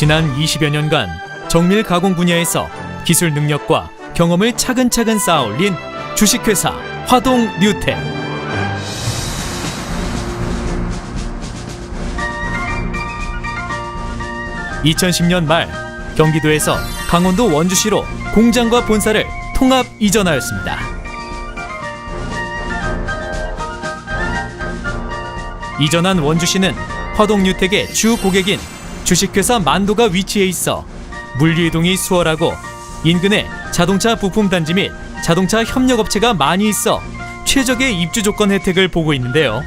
지난 20여 년간 정밀 가공 분야에서 기술 능력과 경험을 차근차근 쌓아 올린 주식회사 화동 뉴텍. (2010년) 말 경기도에서 강원도 원주시로 공장과 본사를 통합 이전하였습니다. 이전한 원주시는 화동뉴텍의 주 고객인 주식회사 만도가 위치해 있어 물류 이동이 수월하고 인근에 자동차 부품 단지 및 자동차 협력업체가 많이 있어 최적의 입주 조건 혜택을 보고 있는데요.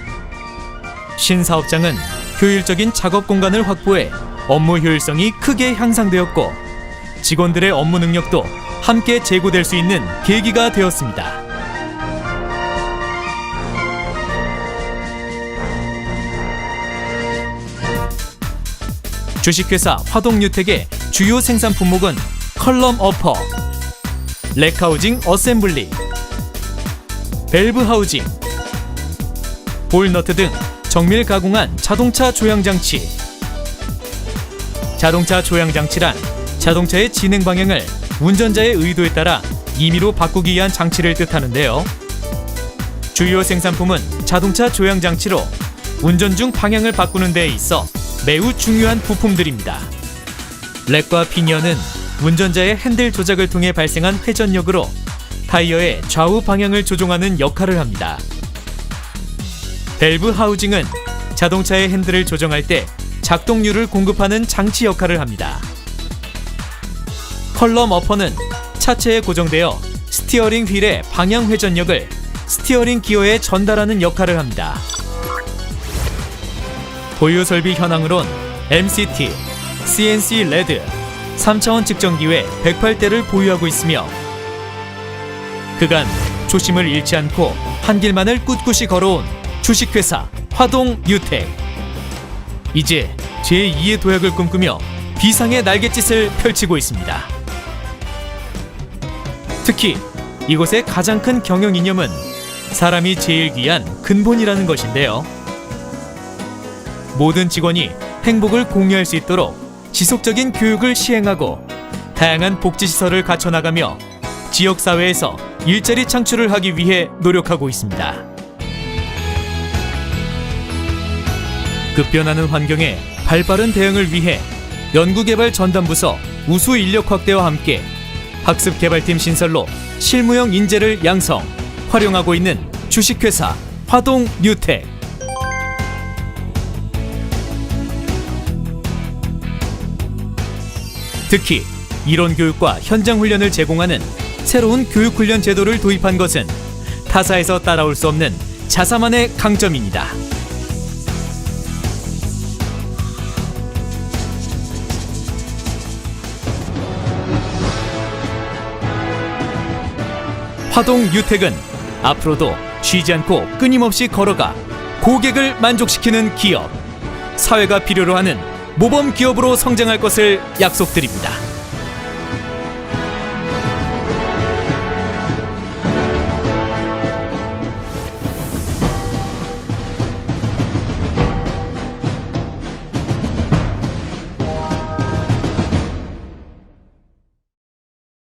신사업장은 효율적인 작업 공간을 확보해 업무 효율성이 크게 향상되었고 직원들의 업무 능력도 함께 제고될 수 있는 계기가 되었습니다. 주식회사 화동뉴텍의 주요 생산 품목은 컬럼 어퍼, 렉하우징 어셈블리, 밸브 하우징, 볼너트 등 정밀 가공한 자동차 조향 장치. 자동차 조향 장치란 자동차의 진행 방향을 운전자의 의도에 따라 임의로 바꾸기 위한 장치를 뜻하는데요. 주요 생산품은 자동차 조향 장치로 운전 중 방향을 바꾸는 데 있어 매우 중요한 부품들입니다. 렉과 피니어는 운전자의 핸들 조작을 통해 발생한 회전력으로 타이어의 좌우 방향을 조종하는 역할을 합니다. 밸브 하우징은 자동차의 핸들을 조정할 때 작동률을 공급하는 장치 역할을 합니다. 컬럼 어퍼는 차체에 고정되어 스티어링 휠의 방향 회전력을 스티어링 기어에 전달하는 역할을 합니다. 보유 설비 현황으론 MCT, CNC 레드, 3차원 측정기 외 108대를 보유하고 있으며 그간 초심을 잃지 않고 한 길만을 꿋꿋이 걸어온 주식회사 화동 유텍 이제 제2의 도약을 꿈꾸며 비상의 날갯짓을 펼치고 있습니다. 특히 이곳의 가장 큰 경영 이념은 사람이 제일 귀한 근본이라는 것인데요. 모든 직원이 행복을 공유할 수 있도록 지속적인 교육을 시행하고 다양한 복지시설을 갖춰나가며 지역사회에서 일자리 창출을 하기 위해 노력하고 있습니다. 급변하는 환경에 발빠른 대응을 위해 연구개발 전담부서 우수 인력 확대와 함께 학습개발팀 신설로 실무형 인재를 양성, 활용하고 있는 주식회사 화동 뉴텍. 특히 이론 교육과 현장 훈련을 제공하는 새로운 교육 훈련 제도를 도입한 것은 타사에서 따라올 수 없는 자사만의 강점입니다. 화동 유택은 앞으로도 쉬지 않고 끊임없이 걸어가 고객을 만족시키는 기업, 사회가 필요로 하는 모범 기업으로 성장할 것을 약속드립니다.